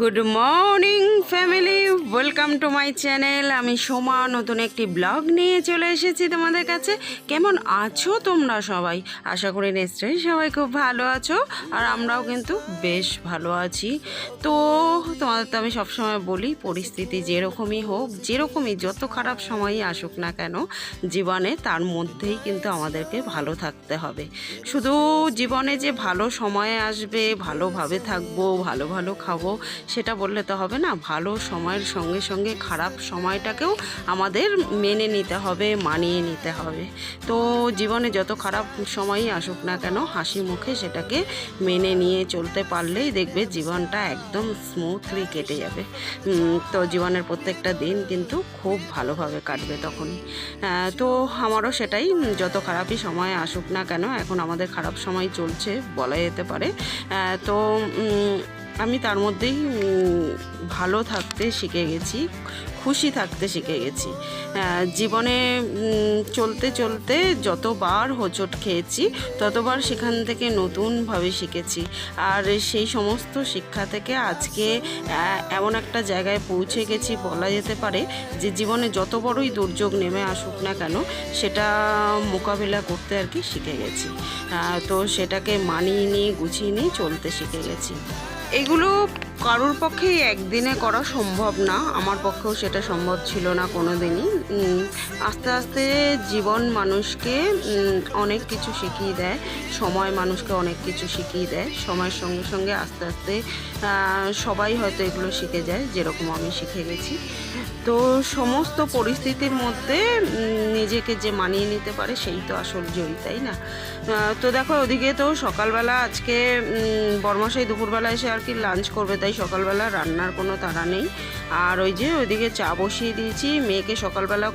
Good morning family welcome to my channel আমি সোমা, নতুন একটি ব্লগ নিয়ে চলে এসেছি তোমাদের কাছে। কেমন আছো তোমরা সবাই? আশা করি নিশ্চয়ই সবাই খুব ভালো আছো, আর আমরাও কিন্তু বেশ ভালো আছি। তো, তোমাদের তো আমি সবসময় বলি, পরিস্থিতি যেরকমই হোক, যেরকমই যত খারাপ সময়ই আসুক না কেন, জীবনে তার মধ্যেই কিন্তু আমাদেরকে ভালো থাকতে হবে। শুধু জীবনে যে ভালো সময় আসবে, ভালোভাবে থাকব, ভালো ভালো খাব সেটা বললে তো হবে না। ভালো সময়ের সঙ্গে সঙ্গে খারাপ সময়টাকেও আমাদের মেনে নিতে হবে মানিয়ে নিতে হবে। তো জীবনে যত খারাপ সময়ই আসুক না কেন হাসি মুখে সেটাকে মেনে নিয়ে চলতে পারলেই দেখবে জীবনটা একদম স্মুথলি কেটে যাবে। তো জীবনের প্রত্যেকটা দিন কিন্তু খুব ভালোভাবে কাটবে তখনই। আহ, তো আমারও সেটাই যত খারাপই সময় আসুক না কেন এখন আমাদের খারাপ সময় চলছে বলা যেতে পারে। তো আমি তার মধ্যেই ভালো থাকতে শিখে গেছি, খুশি থাকতে শিখে গেছি। জীবনে চলতে চলতে যতবার হোঁচট খেয়েছি, ততবার সেখান থেকে নতুনভাবে শিখেছি। আর সেই সমস্ত শিক্ষা থেকে আজকে এমন একটা জায়গায় পৌঁছে গেছি বলা যেতে পারে যে, জীবনে যত বড়ই দুর্যোগ নেমে আসুক না কেন, সেটা মোকাবিলা করতে আর কি শিখে গেছি। তো সেটাকে মানিয়ে নিয়ে, গুছিয়ে নিয়ে চলতে শিখে গেছি। এগুলো কারোর পক্ষেই একদিনে করা সম্ভব না। আমার পক্ষেও সেটা সম্ভব ছিল না কোনো দিনই আস্তে আস্তে জীবন মানুষকে অনেক কিছু শিখিয়ে দেয়। সময় মানুষকে অনেক কিছু শিখিয়ে দেয়। সময়ের সঙ্গে সঙ্গে আস্তে আস্তে সবাই হয়তো এগুলো শিখে যায়, যেরকম আমি শিখে গেছি। তো সমস্ত পরিস্থিতির মধ্যে নিজেকে যে মানিয়ে নিতে পারে সেই তো আসল জয়ী, তাই না? তো দেখো, ওদিকে তো সকালবেলা আজকে বর্মাশাই দুপুরবেলা এসে আর কি লাঞ্চ করবে, তাই সকালবেলা রান্নার কোনো তাড়া নেই। আর ওই যে ওইদিকে চা বসিয়ে দিয়েছি, মেয়েকে সকালবেলা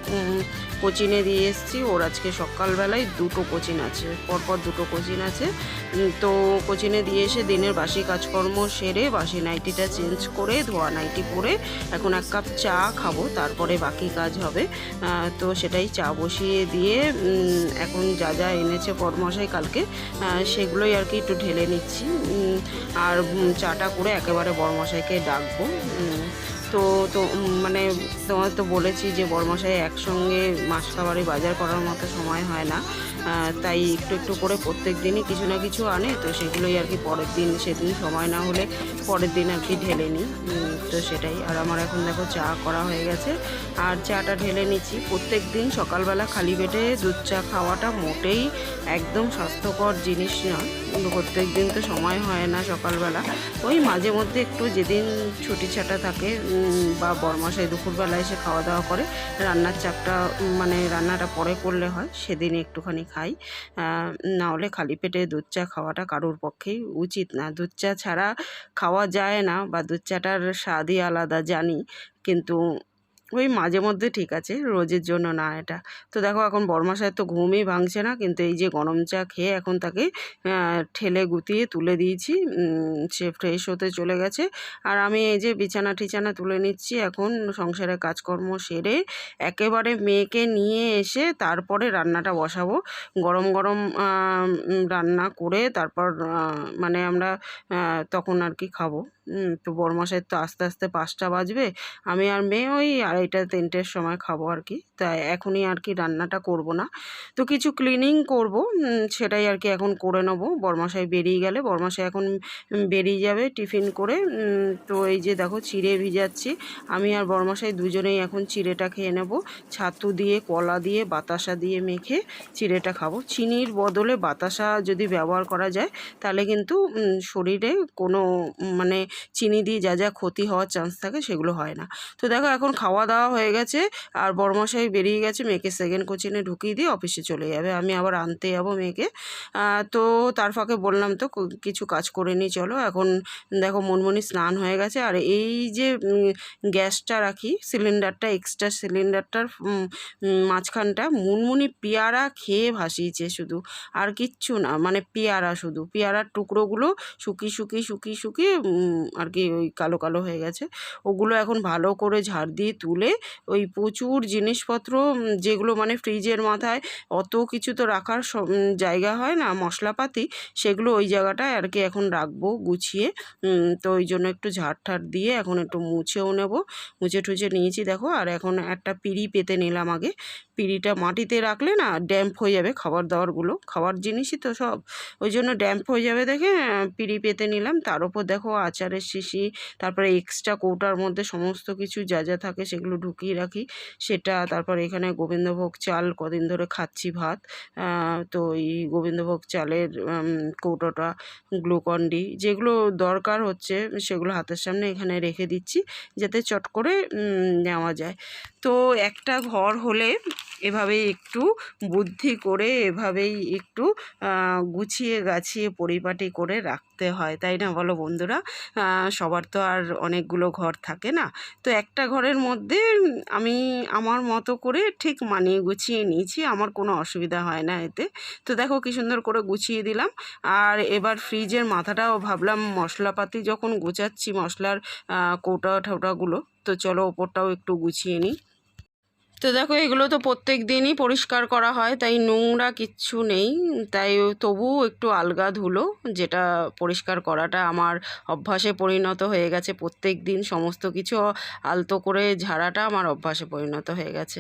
কোচিনে দিয়ে এসেছি। ওর আজকে সকালবেলায় দুটো কোচিন আছে, পরপর দুটো কোচিন আছে। তো কোচিনে দিয়ে এসে দিনের বাসি কাজকর্ম সেরে, বাসি নাইটিটা চেঞ্জ করে, ধোয়া নাইটি পরে এখন এক কাপ চা খাব, তারপরে বাকি কাজ হবে। তো সেটাই চা বসিয়ে দিয়ে এখন যা যা এনেছে পরমশাই কালকে সেগুলোই আর কি একটু ঢেলে নিচ্ছি। আর চাটা করে একেবারে বড়মশাইকে ডাকবো। তো তো মানে তোমার তো বলেছি যে বড়মশাই একসঙ্গে মাস খাবারে বাজার করার মতো সময় হয় না। তাই একটু একটু করে প্রত্যেক দিনই কিছু না কিছু আনে, তো সেগুলোই আর কি পরের দিন সেদিন সময় না হলে পরের দিন আর কি ঢেলে নিই। তো সেটাই। আর আমার এখন দেখো চা করা হয়ে গেছে। আর চাটা ঢেলে নিচ্ছি। প্রত্যেক দিন সকালবেলা খালি পেটে দুধ চা খাওয়াটা মোটেই একদম স্বাস্থ্যকর জিনিস নয় প্রত্যেক দিন তো সময় হয় না সকালবেলা। ওই মাঝে মধ্যে একটু যেদিন ছুটি ছাটা থাকে বা বরমাসায় দুপুরবেলা এসে খাওয়া দাওয়া করে, রান্নার চাপটা মানে রান্নাটা পরে করলে হয়, সেদিন একটুখানি আহ, নাহলে খালি পেটে দুধ চা খাওয়াটা কারোর পক্ষেই উচিত না। দুধ চা ছাড়া খাওয়া যায় না বা দুধ চাটার স্বাদই আলাদা জানি। কিন্তু ওই মাঝে মধ্যে ঠিক আছে, রোজের জন্য না এটা। তো দেখো এখন বরমাসায় তো ঘুমই ভাঙছে না, কিন্তু এই যে গরম চা খেয়ে এখন তাকে ঠেলে গুতিয়ে তুলে দিয়েছি সে ফ্রেশ হতে চলে গেছে। আর আমি এই যে বিছানা টিছানা তুলে নিচ্ছি এখন সংসারের কাজকর্ম সেরে একেবারে মেয়েকে নিয়ে এসে তারপরে রান্নাটা বসাবো। গরম গরম রান্না করে তারপর মানে আমরা তখন আর কি খাব। তো বরমাসের তো আস্তে আস্তে পাঁচটা বাজবে। আমি আর মেয়ে ওই আড়াইটা, তিনটের সময় খাব আর কি। তাই এখনই আর কি রান্নাটা করব না। তো কিছু ক্লিনিং করব সেটাই আর কি এখন করে নেব। বরমাসাই বেরিয়ে গেলে বরমাসাই এখন বেরিয়ে যাবে টিফিন করে। তো এই যে দেখো চিড়ে ভিজাচ্ছি। আমি আর বরমাসাই দুজনেই এখন চিড়েটা খেয়ে নেব। ছাতু দিয়ে, কলা দিয়ে, বাতাসা দিয়ে মেখে চিড়েটা খাব। চিনির বদলে বাতাসা যদি ব্যবহার করা যায়, তাহলে কিন্তু শরীরে কোনো মানে চিনি দিয়ে যা যা ক্ষতি হওয়ার চান্স থাকে সেগুলো হয় না। তো দেখো এখন খাওয়া দাওয়া হয়ে গেছে আর বড়মশাই বেরিয়ে গেছে মেয়েকে সেকেন্ড কোচিনে ঢুকিয়ে দিয়ে অফিসে চলে যাবে। আমি আবার আনতে যাব মেয়েকে। তো তার ফাঁকে বললাম তো কিছু কাজ করে নিই চলো। এখন দেখো মনমনি স্নান হয়ে গেছে আর এই যে গ্যাসটা রাখি সিলিন্ডারটা এক্সট্রা সিলিন্ডারটার মাঝখানটা মুনমুনি পেয়ারা খেয়ে ভাসিয়েছে শুধু। আর কিচ্ছু না মানে পেয়ারা শুধু। পেয়ারার টুকরোগুলো শুকিয়ে শুকিয়ে শুকিয়ে উম, আর কি ওই কালো কালো হয়ে গেছে। ওগুলো এখন ভালো করে ঝাড় দিয়ে তুলে ওই প্রচুর জিনিসপত্র যেগুলো মানে ফ্রিজের মাথায় অত কিছু তো রাখার জায়গা হয় না, মশলাপাতি, সেগুলো ওই জায়গাটায় আর কি এখন রাখব গুছিয়ে। তো ওই জন্য একটু ঝাড় ঠাড় দিয়ে এখন একটু মুছেও নেব। মুছে টুছে নিয়েছি দেখো, আর এখন একটা পিড়ি পেতে নিলাম আগে। পিড়িটা মাটিতে রাখলে না ড্যাম্প হয়ে যাবে খাবার দাবারগুলো। খাবার জিনিসই তো সব। ওই জন্য ড্যাম্প হয়ে যাবে দেখে পিড়ি পেতে নিলাম। তার উপর দেখো আচারের শিশি, তারপরে এক্সট্রা কৌটার মধ্যে সমস্ত কিছু যা যা থাকে সেগুলো ঢুকিয়ে রাখি। সেটা তারপর এখানে গোবিন্দভোগ চাল কদিন ধরে খাচ্ছি ভাত। তো এই গোবিন্দভোগ চালের কৌটোটা, গ্লুকন্ডি যেগুলো দরকার হচ্ছে সেগুলো হাতের সামনে এখানে রেখে দিচ্ছি যাতে চট করে নেওয়া যায়। তো একটা ঘর হলে এভাবেই একটু বুদ্ধি করে এভাবেই একটু গুছিয়ে গাছিয়ে পরিপাটি করে রাখতে হয়, তাই না বলো বন্ধুরা? সবার তো আর অনেকগুলো ঘর থাকে না। তো একটা ঘরের মধ্যে আমি আমার মতো করে ঠিক মানিয়ে গুছিয়ে নিয়েছি, আমার কোনো অসুবিধা হয় না এতে। তো দেখো কি সুন্দর করে গুছিয়ে দিলাম। আর এবার ফ্রিজের মাথাটাও ভাবলাম মশলাপাতি যখন গোছাচ্ছি মশলার কৌটা ঠৌটাগুলো, তো চলো ওপরটাও একটু গুছিয়ে নিই। তো দেখো, এগুলো তো প্রত্যেক দিনই পরিষ্কার করা হয়, তাই নোংরা কিচ্ছু নেই। তাই তবুও একটু আলগা ধুলো, যেটা পরিষ্কার করাটা আমার অভ্যাসে পরিণত হয়ে গেছে প্রত্যেক দিন। সমস্ত কিছু আলতো করে ঝাড়াটা আমার অভ্যাসে পরিণত হয়ে গেছে।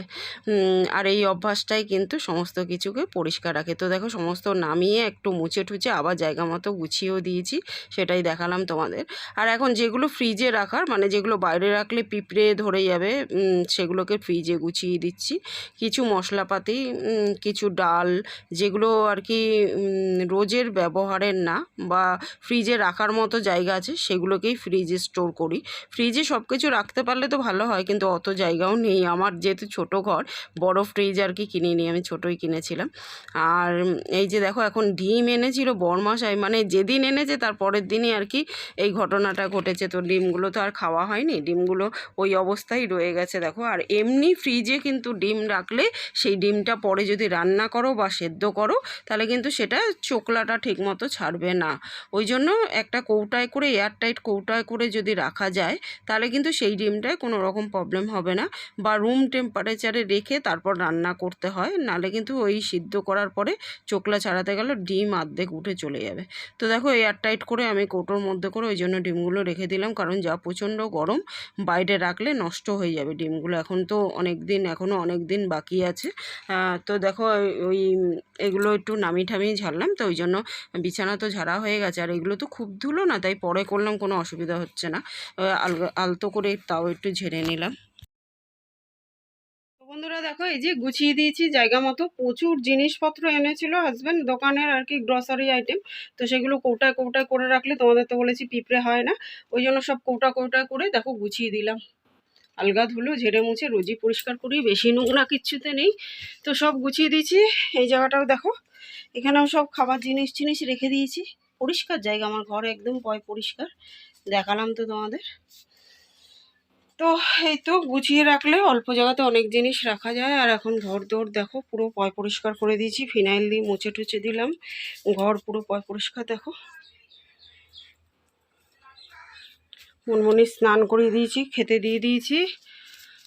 আর এই অভ্যাসটাই কিন্তু সমস্ত কিছুকে পরিষ্কার রাখে। তো দেখো, সমস্ত নামিয়ে একটু মুছে টুছে আবার জায়গা মতো গুছিয়েও দিয়েছি, সেটাই দেখালাম তোমাদের। আর এখন যেগুলো ফ্রিজে রাখার মানে যেগুলো বাইরে রাখলে পিঁপড়ে ধরে যাবে সেগুলোকে ফ্রিজে গুছিয়ে দিচ্ছি। কিছু মশলাপাতি কিছু ডাল, যেগুলো আর কি রোজের ব্যবহারের না বা ফ্রিজে রাখার মতো জায়গা আছে, সেগুলোকেই ফ্রিজে স্টোর করি। ফ্রিজে সব কিছু রাখতে পারলে তো ভালো হয়, কিন্তু অত জায়গাও নেই। আমার যেহেতু ছোট ঘর, বড় ফ্রিজ আর কি কিনে কিনিনি আমি ছোটোই কিনেছিলাম। আর এই যে দেখো, এখন ডিম এনেছিল বরমাসাই মানে যেদিন এনেছে তার পরের দিনই আর কি এই ঘটনাটা ঘটেছে। তো ডিমগুলো তো আর খাওয়া হয়নি, ডিমগুলো ওই অবস্থায় রয়ে গেছে। দেখো, আর এমনি ফ্রিজে কিন্তু ডিম রাখলে সেই ডিমটা পরে যদি রান্না করো বা সেদ্ধ করো, তাহলে কিন্তু সেটা চোকলাটা ঠিকমতো ছাড়বে না। ওই জন্য একটা কৌটায় করে, এয়ারটাইট কৌটায় করে যদি রাখা যায়, তাহলে কিন্তু সেই ডিমটায় কোনো রকম প্রবলেম হবে না। বা রুম টেম্পারেচারে রেখে তারপর রান্না করতে হয় নাহলে কিন্তু ওই সিদ্ধ করার পরে চোকলা ছাড়াতে গেলে ডিম অর্ধেক উঠে চলে যাবে। তো দেখো, এয়ারটাইট করে আমি কৌটোর মধ্যে করে ওই জন্য ডিমগুলো রেখে দিলাম, কারণ যা প্রচণ্ড গরম, বাইরে রাখলে নষ্ট হয়ে যাবে ডিমগুলো। এখন তো অনেক দিন এখনও অনেক দিন বাকি আছে। তো দেখো, ওই- এগুলো একটু নামি ঠামিয়ে ঝাড়লাম, তো ওই জন্য বিছানা তো ঝাড়া হয়ে গেছে। আর এগুলো তো খুব ধুলো না, তাই পরে করলাম, কোনো অসুবিধা হচ্ছে না। আলতো করে তাও একটু ঝেড়ে নিলাম। বন্ধুরা, দেখো, এই যে গুছিয়ে দিয়েছি জায়গা মতো। প্রচুর জিনিসপত্র এনেছিল হাজব্যান্ড দোকানের আর কি গ্রসারি আইটেম তো সেগুলো কৌটায় কৌটায় করে রাখলে তোমাদের তো বলেছি পিঁপড়ে হয় না। ওই জন্য সব কৌটা, কৌটায় করে, দেখো, গুছিয়ে দিলাম। আলগা ধুলো, ঝেড়ে মুছে রোজই পরিষ্কার করি, বেশি নোংরা কিচ্ছুতে নেই। তো সব গুছিয়ে দিয়েছি, এই জায়গাটাও দেখো। এখানেও সব খাবার জিনিস জিনিস রেখে দিয়েছি। পরিষ্কার জায়গা, আমার ঘর একদম পয় পরিষ্কার। দেখালাম তো তোমাদের। তো এই তো গুছিয়ে রাখলে অল্প জায়গাতে অনেক জিনিস রাখা যায়। আর এখন ঘর দৌড় দেখো, পুরো পয় পরিষ্কার করে দিয়েছি। ফিনাইল দিয়ে মুছে টুছে দিলাম। ঘর পুরো পয় পরিষ্কার, দেখো। মনমনি স্নান করিয়ে দিয়েছি, খেতে দিয়ে দিয়েছি।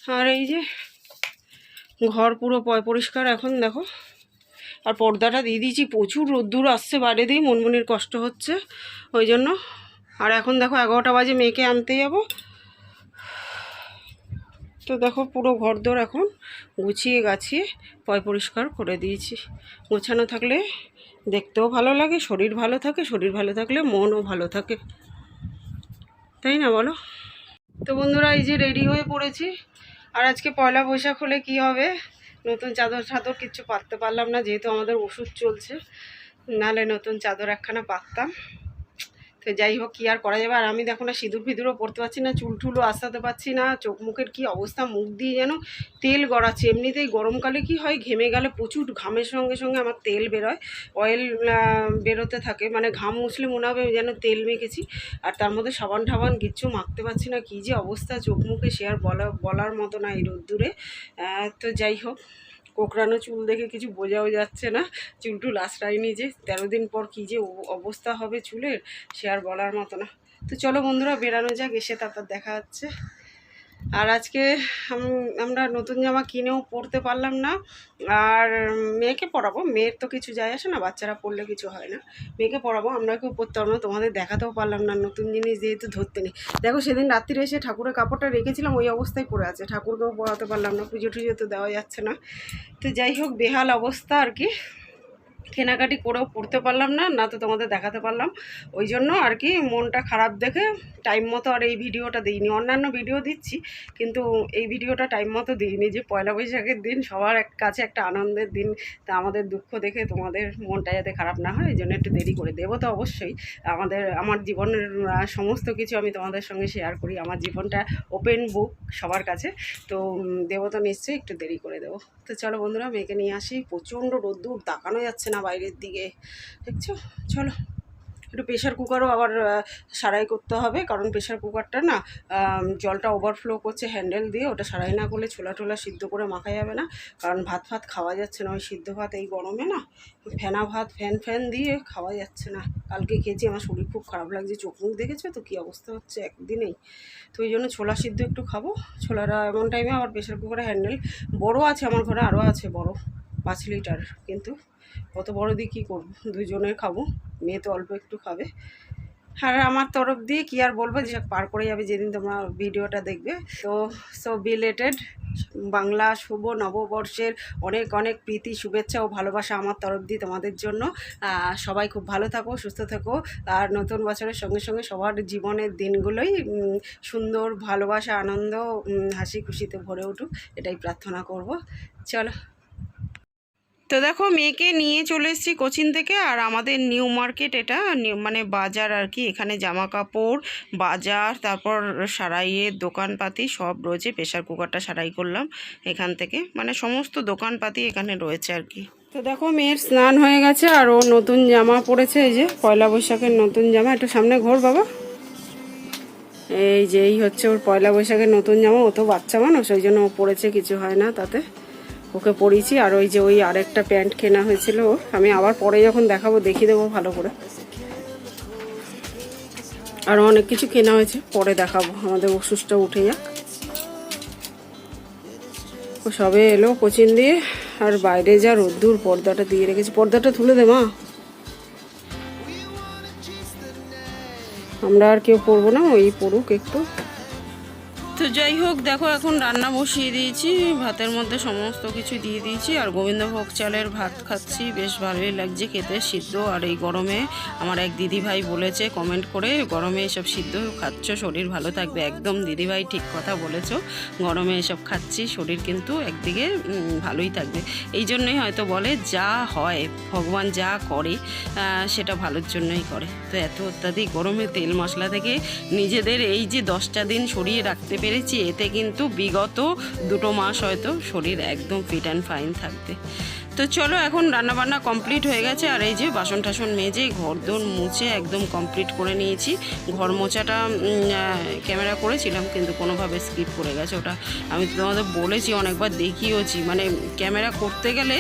আর এই যে ঘর পুরো পয় পরিষ্কার এখন, দেখো। আর পর্দাটা দিয়ে দিয়েছি, প্রচুর রোদ্দুর আসছে বাইরে দিয়ে মনমনির কষ্ট হচ্ছে। ওই জন্য। আর এখন দেখো, এগারোটা বাজে, মেয়েকে আনতে যাব। তো দেখো, পুরো ঘরদোর এখন গুছিয়ে গাছিয়ে পয় পরিষ্কার করে দিয়েছি। গোছানো থাকলে দেখতেও ভালো লাগে, শরীর ভালো থাকে, শরীর ভালো থাকলে মনও ভালো থাকে। তাই না বলো? তো বন্ধুরা, এই যে রেডি হয়ে পড়েছি। আর আজকে পয়লা বৈশাখ হলে কি হবে? নতুন চাদর চাদর কিছু পাততে পারলাম না, যেহেতু আমাদের ওষুধ চলছে। নালে নতুন চাদর একখানা পাততাম। তো যাই হোক, কী আর করা যাবে? আর আমি দেখো না, সিঁদুর ফিঁদুরও পরতে পারছি না, চুল টুলও আসাতে পারছি না, চোখ মুখের কী অবস্থা, মুখ দিয়ে যেন তেল গড়াচ্ছে। এমনিতেই গরমকালে কি হয়, ঘেমে গেলে প্রচুর ঘামের সঙ্গে সঙ্গে আমার তেল বেরোয়। অয়েল বেরোতে থাকে মানে ঘাম মুছলে মনে হবে যেন তেল মেখেছি। আর তার মধ্যে সাবান ঠাবান কিচ্ছু মাখতে পারছি না, কী যে অবস্থা, চোখ মুখে সে আর বলা, বলার মতো না এই রোদ্দুরে। তো যাই হোক। কোকড়ানো চুল দেখে কিছু বোঝাও যাচ্ছে না। চুল টুল আশ্রয়নি যে, তেরো দিন পর কি যে অবস্থা হবে চুলের, সে আর বলার মতো না। তো চলো বন্ধুরা বেরানো যাক, এসে তারপর দেখা হচ্ছে। আর আজকে আমরা নতুন জামা কিনেও পরতে পারলাম না। আর মেয়েকে পরাবো মেয়ের তো কিছু যায় আসে না, বাচ্চারা পরলে কিছু হয় না। মেয়েকে পরাবো আমরা কেউ পরতে পারব না তোমাদের দেখাতেও পারলাম না, নতুন জিনিস যেহেতু ধরতে নেই। দেখো সেদিন রাত্রিরে এসে ঠাকুরের কাপড়টা রেখেছিলাম, ওই অবস্থায় পড়ে আছে। ঠাকুরকেও পরাতে পারলাম না পুজো টুজো তো দেওয়া যাচ্ছে না। তো যাই হোক, বেহাল অবস্থা আর কি। কেনাকাটি করেও পড়তে পারলাম না না তো তোমাদের দেখাতে পারলাম। ওই জন্য আর কি মনটা খারাপ দেখে টাইম মতো আর এই ভিডিওটা দিইনি। অন্যান্য ভিডিও দিচ্ছি, কিন্তু এই ভিডিওটা টাইম মতো দিইনি যে পয়লা বৈশাখের দিন সবার এক কাছে একটা আনন্দের দিন। তা আমাদের দুঃখ দেখে তোমাদের মনটা যাতে খারাপ না হয়, এই জন্য একটু দেরি করে দেবো তো অবশ্যই। আমাদের, আমার জীবনের সমস্ত কিছু আমি তোমাদের সঙ্গে শেয়ার করি। আমার জীবনটা ওপেন বুক সবার কাছে। তো দেবো তো নিশ্চয়ই একটু দেরি করে দেবো। তো চলো বন্ধুরা, মেয়েকে নিয়ে আসি। প্রচণ্ড রোদ্দুর, তাকানো যাচ্ছে না বাইরের দিকে। দেখছ? চলো। একটু প্রেশার কুকারও আবার সারাই করতে হবে। কারণ প্রেশার কুকারটা না জলটা ওভারফ্লো করছে হ্যান্ডেল দিয়ে। ওটা সারাই না করলে ছোলা টোলা সিদ্ধ করে মাখা যাবে না। কারণ ভাত ফাত খাওয়া যাচ্ছে না। ওই সিদ্ধ ভাত এই গরমে না, ফেনা ভাত, ফ্যান ফ্যান দিয়ে খাওয়া যাচ্ছে না। কালকে খেয়েছি, আমার শরীর খুব খারাপ লাগছে। চোখ মুখ দেখেছ তো কী অবস্থা হচ্ছে একদিনেই? তো ওই জন্য ছোলা সিদ্ধ একটু খাব। ছোলাটা এমন টাইমে আবার প্রেশার কুকারে হ্যান্ডেল বড় আছে আমার ঘরে আরও আছে বড়, পাঁচ লিটার কিন্তু অত বড় দিয়ে কী করব? দুজনে খাব। মেয়ে তো অল্প একটু খাবে। আর আমার তরফ দিয়ে কি আর বলব? যে পার করে যাবে যেদিন তোমরা ভিডিওটা দেখবে। তো সো বিলেটেড বাংলা শুভ নববর্ষের অনেক অনেক প্রীতি, শুভেচ্ছা ও ভালোবাসা আমার তরফ দিয়ে তোমাদের জন্য। সবাই খুব ভালো থাকো, সুস্থ থাকো। আর নতুন বছরের সঙ্গে সঙ্গে সবার জীবনের দিনগুলোই সুন্দর ভালোবাসা, আনন্দ হাসি, খুশিতে ভরে উঠুক। এটাই প্রার্থনা করব। চলো। তো দেখো মেয়েকে নিয়ে চলে এসেছি কোচিন থেকে, আর আমাদের নিউ মার্কেট এটা মানে বাজার আর কি। এখানে জামা কাপড় বাজার, তারপর সারাইয়ের দোকানপাতি সব রয়েছে প্রেশার কুকারটা সারাই করলাম এখান থেকে। মানে সমস্ত দোকানপাতি এখানে রয়েছে আর কি। তো দেখো মেয়ের স্নান হয়ে গেছে, আর ও নতুন জামা পরেছে, এই যে পয়লা বৈশাখের নতুন জামা। একটু সামনে ঘোর বাবা। এই যে, এই হচ্ছে ওর পয়লা বৈশাখের নতুন জামা, ও তো বাচ্চা মানুষ, ওই জন্য ও পরেছে, কিছু হয় না তাতে। ওকে পরিয়েছি। আর ওই যে ওই আরেকটা প্যান্ট কেনা হয়েছিল, আমি আবার পরে যখন দেখাবো দেখিয়ে দেবো ভালো করে। আর অনেক কিছু কেনা হয়েছে, পরে দেখাবো। আমাদের ওষুধটা উঠে যাক। ও সবে এলো কোচিন দিয়ে, আর বাইরে যা রোদ্দুর, পর্দাটা দিয়ে রেখেছি। পর্দাটা তুলে দে মা। আমরা আর কেউ পরবো না, ওই পড়ুক একটু। তো যাই হোক, দেখো এখন রান্না বসিয়ে দিয়েছি। ভাতের মধ্যে সমস্ত কিছু দিয়ে দিয়েছি। আর গোবিন্দভোগ চালের ভাত খাচ্ছি। বেশ ভালোই লাগছে খেতে, সিদ্ধ। আর এই গরমে আমার এক দিদি ভাই বলেছে কমেন্ট করে, গরমে এসব সিদ্ধ খাচ্ছ, শরীর ভালো থাকবে। একদম দিদি ভাই ঠিক কথা বলেছ। গরমে এসব খাচ্ছি, শরীর কিন্তু একদিকে ভালোই থাকবে। এই জন্যই হয়তো বলে, যা হয়, ভগবান যা করে সেটা ভালোর জন্যই করে। তো এত অত্যাধিক গরমে তেল মশলা থেকে নিজেদের এই যে দশটা দিন সরিয়ে রাখতে পেরেছি এতে কিন্তু বিগত দুটো মাস হয়তো শরীর একদম ফিট অ্যান্ড ফাইন থাকবে। তো চলো, এখন রান্নাবান্না কমপ্লিট হয়ে গেছে। আর এই যে বাসন টাসন মেজে ঘর দোর মুছে একদম কমপ্লিট করে নিয়েছি। ঘর মোছাটা ক্যামেরা করেছিলাম, কিন্তু কোনোভাবে স্কিপ করে গেছে ওটা। আমি তোমাদের বলেছি, অনেকবার দেখিয়েওছি। মানে ক্যামেরা করতে গেলে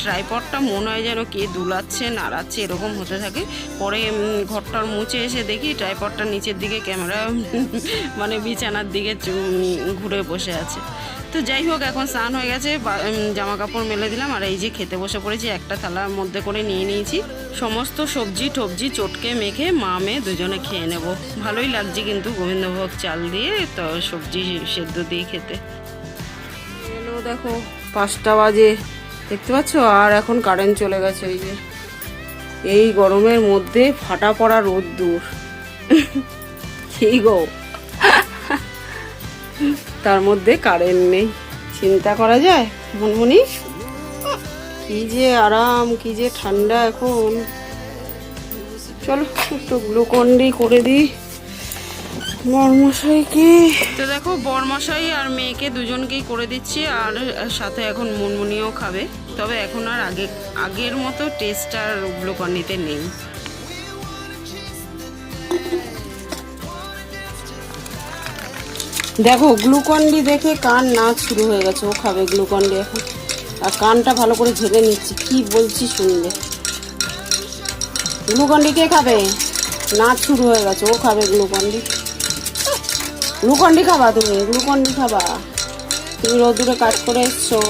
ট্রাইপডটা মনে হয় যেন কে দুলাচ্ছে, নাড়াচ্ছে, এরকম হতে থাকে। পরে ঘরটার মুছে এসে দেখি ট্রাইপডটা নিচের দিকে ক্যামেরা মানে বিছানার দিকে ঘুরে বসে আছে। তো যাই হোক, এখন স্নান হয়ে গেছে জামা কাপড় মেলে দিলাম। আর এই যে খেতে বসে পড়েছি, একটা থালার মধ্যে করে নিয়ে নিয়েছি। সমস্ত সবজি টবজি চটকে মেখে মা মেয়ে দুজনে খেয়ে নেব। ভালোই লাগছে কিন্তু গোবিন্দভোগ চাল দিয়ে, তো সবজি সেদ্ধ দিয়ে খেতে। দেখো, পাঁচটা বাজে, দেখতে পাচ্ছ? আর এখন কারেন্ট চলে গেছে, এই যে। এই গরমের মধ্যে ফাটা পড়া রোদ্দুর। কি গো? তার মধ্যে কারেন্ট নেই। চিন্তা করা যায়, মনমনি? কি যে আরাম কি যে ঠান্ডা এখন। চলো একটু গ্লুকন্ডি করে দিই। বরমশাইকে। তো দেখো বরমশাই আর মেয়েকে দুজনকেই করে দিচ্ছি আর সাথে এখন মুনমুনিও খাবে। তবে এখন আর আগে আগের মতো টেস্ট আর গ্লুকন্ডিতে নেই। দেখো গ্লুকন্ডি দেখে কান নাচ শুরু হয়ে গেছে। ও খাবে গ্লুকন্ডি এখন। আর কানটা ভালো করে ঝেড়ে নিচ্ছি। কি বলছি শুনলে? গ্লুকন্ডি কে খাবে? নাচ শুরু হয়ে গেছে। ও খাবে গ্লুকন্ডি গ্লুকন্ডি খাবা তুমি? গ্লুকন্ডি খাবা? তুমি রোদুরে কাজ করে এসছো।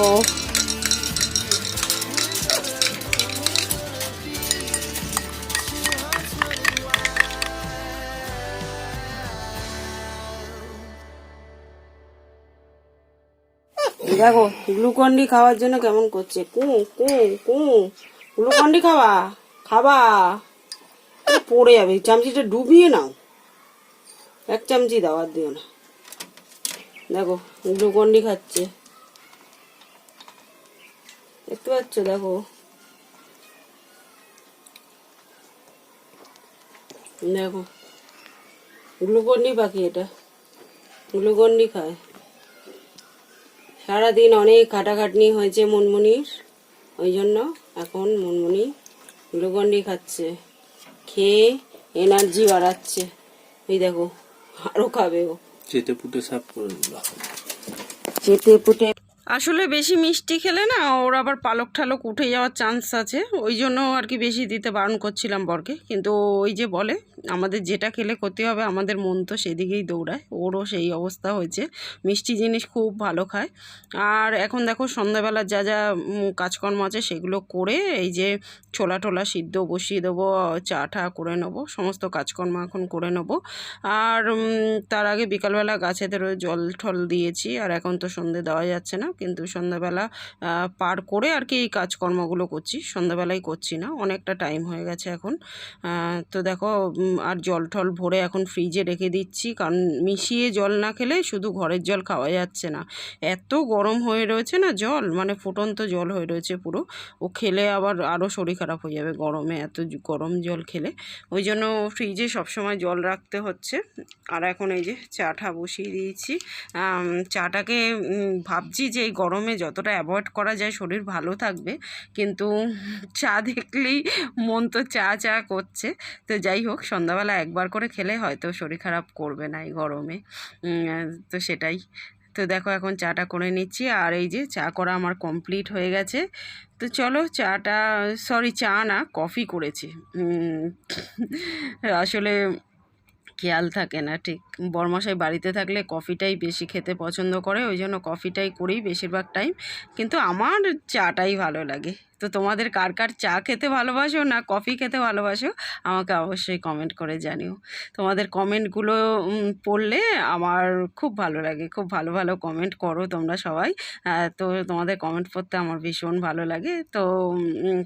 দেখো, গ্লুকন্ডি খাওয়ার জন্য কেমন করছে? কু কু কু। গ্লুকন্ডি খাবা? খাবা পড়ে যাবে চামচিটা ডুবিয়ে নাও। এক চামচি দাও আর দিও না। দেখো, গ্লুকন্ডি খাচ্ছে। দেখতে পাচ্ছ? দেখো। দেখো। গ্লুকন্ডি পাখি এটা। গ্লুকন্ডি খায়। সারাদিন অনেক খাটাখাটনি হয়েছে মুনমুনির ওই জন্য এখন মুনমুনি গ্লুকন্ডি খাচ্ছে খেয়ে এনার্জি বাড়াচ্ছে। এই দেখো আরও খাবে ও। চেতে পুটে সাফ করে দিল। চেটে পুটে আসলে বেশি মিষ্টি খেলে না ওর আবার পালক ঠালক উঠে যাওয়ার চান্স আছে। ওই জন্য আর কি বেশি দিতে বারণ করছিলাম বরকে। কিন্তু ওই যে বলে, আমাদের যেটা খেলে ক্ষতি হবে, আমাদের মন তো সেদিকেই দৌড়ায়। ওরও সেই অবস্থা হয়েছে। মিষ্টি জিনিস খুব ভালো খায়। আর এখন দেখো সন্ধ্যাবেলা যা যা কাজকর্ম আছে সেগুলো করে এই যে ছোলা টোলা সিদ্ধ বসিয়ে দেবো, চা টা করে নেব, সমস্ত কাজকর্ম এখন করে নেব। আর তার আগে বিকালবেলা গাছেদেরও জল ঠল দিয়েছি। আর এখন তো সন্ধে দেওয়া যাচ্ছে না। কিন্তু সন্ধ্যাবেলা পার করে আর কি এই কাজকর্মগুলো করছি। সন্ধ্যাবেলায় করছি না, অনেকটা টাইম হয়ে গেছে এখন। তো দেখো আর জল টল ভরে এখন ফ্রিজে রেখে দিচ্ছি। কারণ মিশিয়ে জল না খেলে শুধু ঘরের জল খাওয়া যাচ্ছে না। এত গরম হয়ে রয়েছে না জল? মানে ফুটন্ত জল হয়ে রয়েছে পুরো। ও খেলে আবার আরও শরীর খারাপ হয়ে যাবে গরমে, এত গরম জল খেলে। ওই জন্য ফ্রিজে সবসময় জল রাখতে হচ্ছে। আর এখন এই যে চাটা বসিয়ে দিয়েছি। চাটাকে ভাবছি যে এই গরমে যতটা অ্যাভয়েড করা যায় শরীর ভালো থাকবে। কিন্তু চা দেখলেই মন তো চা চা করছে। তো যাই হোক, সন্ধ্যাবেলা একবার করে খেলে হয়তো শরীর খারাপ করবে না এই গরমে। তো সেটাই। তো দেখো এখন চাটা করে নিচ্ছি। আর এই যে চা করা আমার কমপ্লিট হয়ে গেছে। তো চলো চাটা সরি চা না কফি করেছি। আসলে খেয়াল থাকে না, ঠিক। বরমশাই বাড়িতে থাকলে কফিটাই বেশি খেতে পছন্দ করে, ওই জন্য কফিটাই করি বেশিরভাগ টাইম কিন্তু আমার চাটাই ভালো লাগে। তো তোমাদের কার কার চা খেতে ভালোবাসো না কফি খেতে ভালোবাসো, আমাকে অবশ্যই কমেন্ট করে জানিও। তোমাদের কমেন্টগুলো পড়লে আমার খুব ভালো লাগে। খুব ভালো ভালো কমেন্ট করো তোমরা সবাই। তো তোমাদের কমেন্ট পড়তে আমার ভীষণ ভালো লাগে। তো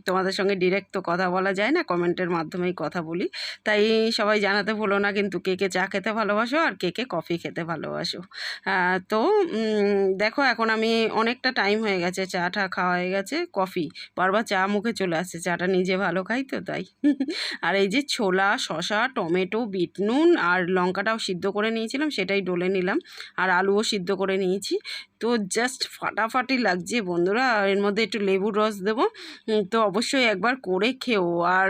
তোমাদের সঙ্গে ডিরেক্ট তো কথা বলা যায় না কমেন্টের মাধ্যমেই কথা বলি। তাই সবাই জানাতে ভুলো না, কিন্তু কে কে চা খেতে ভালোবাসো আর কে কে কফি খেতে ভালোবাসো। তো দেখো এখন আমি অনেকটা টাইম হয়ে গেছে চা টা খাওয়া হয়ে গেছে, কফি। বারবার চা মুখে চলে আসছে, চাটা নিজে ভালো খাই তো তাই। আর এই যে ছোলা শশা টমেটো বিট নুন আর লঙ্কাটাও সিদ্ধ করে নিয়েছিলাম, সেটাই ডলে নিলাম। আর আলুও সিদ্ধ করে নিয়েছি। তো জাস্ট ফাটাফাটি লাগছে বন্ধুরা এর মধ্যে একটু লেবুর রস দেবো। তো অবশ্যই একবার করে খেও। আর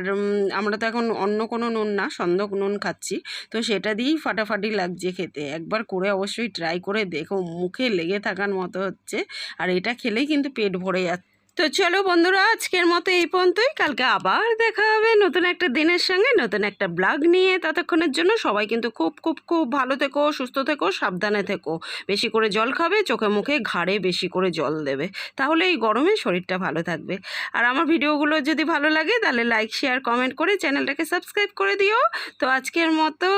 আমরা তো এখন অন্য কোনো নুন না, সন্দক নুন খাচ্ছি। তো সেটা দিয়েই ফাটাফাটি লাগছে খেতে। একবার করে অবশ্যই ট্রাই করে দেখো, মুখে লেগে থাকার মতো হচ্ছে। আর এটা খেলেই কিন্তু পেট ভরে যাচ্ছে। তো চলো বন্ধুরা, আজকের মতো এই পর্যন্তই। কালকে আবার দেখা হবে নতুন একটা দিনের সঙ্গে, নতুন একটা ব্লগ নিয়ে। ততক্ষণের জন্য সবাই কিন্তু খুব খুব খুব ভালো থেকো, সুস্থ থেকো, সাবধানে থেকো। বেশি করে জল খাবে, চোখে মুখে ঘাড়ে বেশি করে জল দেবে। তাহলে এই গরমে শরীরটা ভালো থাকবে। আর আমার ভিডিওগুলো যদি ভালো লাগে, তাহলে লাইক শেয়ার কমেন্ট করে চ্যানেলটাকে সাবস্ক্রাইব করে দিও। তো আজকের মতো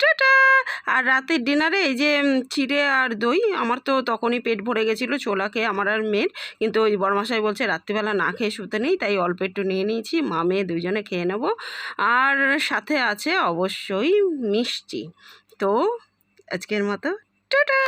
টাটা। আর রাতের ডিনারে এই যে চিড়ে আর দই, আমার তো তখনই পেট ভরে গেছিল ছোলা খেয়ে আমার আর মেয়ের। কিন্তু ওই বড়মাসাই বলছে, রাত্রিবেলা না খেয়ে শুতে নেই, তাই অল্প একটু নিয়ে নিয়েছি, মা মেয়ে দুইজনে খেয়ে নেব। আর সাথে আছে অবশ্যই মিষ্টি। তো আজকের মতো, টাটা!